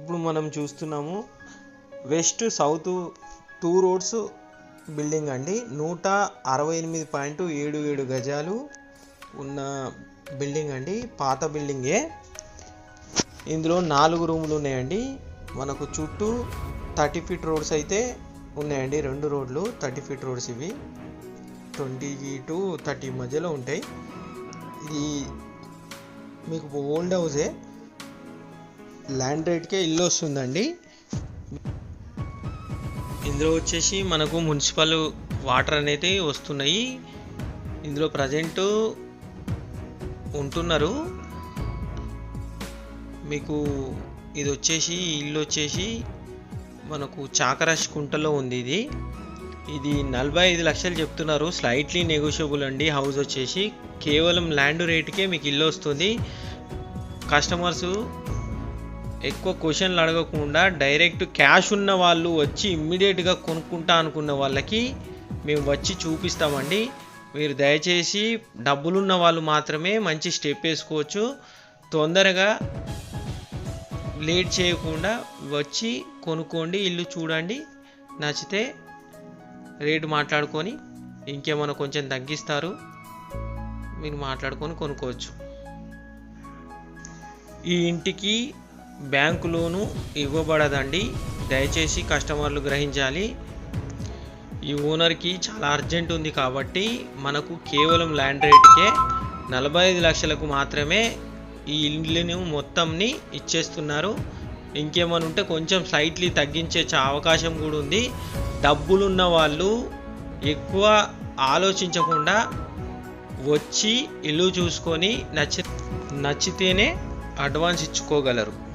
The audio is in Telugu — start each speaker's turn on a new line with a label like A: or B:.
A: ఇప్పుడు మనం చూస్తున్నాము west south two roads building అండి. నూట అరవై ఎనిమిది పాయింట్ ఏడు ఏడు గజాలు ఉన్న బిల్డింగ్ అండి. పాత బిల్డింగే. ఇందులో నాలుగు రూములు ఉన్నాయండి. మనకు చుట్టూ థర్టీ ఫీట్ రోడ్స్ అయితే ఉన్నాయండి. రెండు రోడ్లు థర్టీ ఫీట్ రోడ్స్ ఇవి. ట్వంటీ టు థర్టీ మధ్యలో ఉంటాయి. ఇది మీకు ఓల్డ్ హౌసే. ల్యాండ్ రేట్కే ఇల్లు వస్తుందండి. ఇందులో వచ్చేసి మనకు మున్సిపల్ వాటర్ అనేది వస్తున్నాయి. ఇందులో ప్రజెంట్ ఉంటున్నారు. మీకు ఇది వచ్చేసి ఇల్లు వచ్చేసి మనకు చాకరాష్ కుంటలో ఉంది ఇది. ఇది నలభై ఐదు లక్షలు చెప్తున్నారు. స్లైట్లీ నెగోషియబుల్ అండి. హౌస్ వచ్చేసి కేవలం ల్యాండ్ రేట్కే మీకు ఇల్లు వస్తుంది. కస్టమర్స్ ఎక్కువ క్వశ్చన్లు అడగకుండా డైరెక్ట్ క్యాష్ ఉన్న వాళ్ళు వచ్చి ఇమ్మీడియట్గా కొనుక్కుంటా అనుకున్న వాళ్ళకి మేము వచ్చి చూపిస్తామండి. మీరు దయచేసి డబ్బులున్న వాళ్ళు మాత్రమే మంచి స్టెప్ వేసుకోవచ్చు. తొందరగా లేట్ చేయకుండా వచ్చి కొనుక్కోండి ఇల్లు చూడండి. నచ్చితే రేటు మాట్లాడుకొని ఇంకేమైనా కొంచెం తగ్గిస్తారు మీరు మాట్లాడుకొని కొనుక్కోవచ్చు. ఈ ఇంటికి బ్యాంకు లోను ఇవ్వబడదండి. దయచేసి కస్టమర్లు గ్రహించాలి. ఈ ఓనర్కి చాలా అర్జెంట్ ఉంది కాబట్టి మనకు కేవలం ల్యాండ్ రేట్కే నలభై ఐదు లక్షలకు మాత్రమే ఈ ఇల్లుని మొత్తంని ఇచ్చేస్తున్నారు. ఇంకేమైనా ఉంటే కొంచెం స్లైట్లీ తగ్గించే అవకాశం కూడా ఉంది. డబ్బులున్న వాళ్ళు ఎక్కువ ఆలోచించకుండా వచ్చి ఇల్లు చూసుకొని నచ్చి నచ్చితేనే అడ్వాన్స్ ఇచ్చుకోగలరు.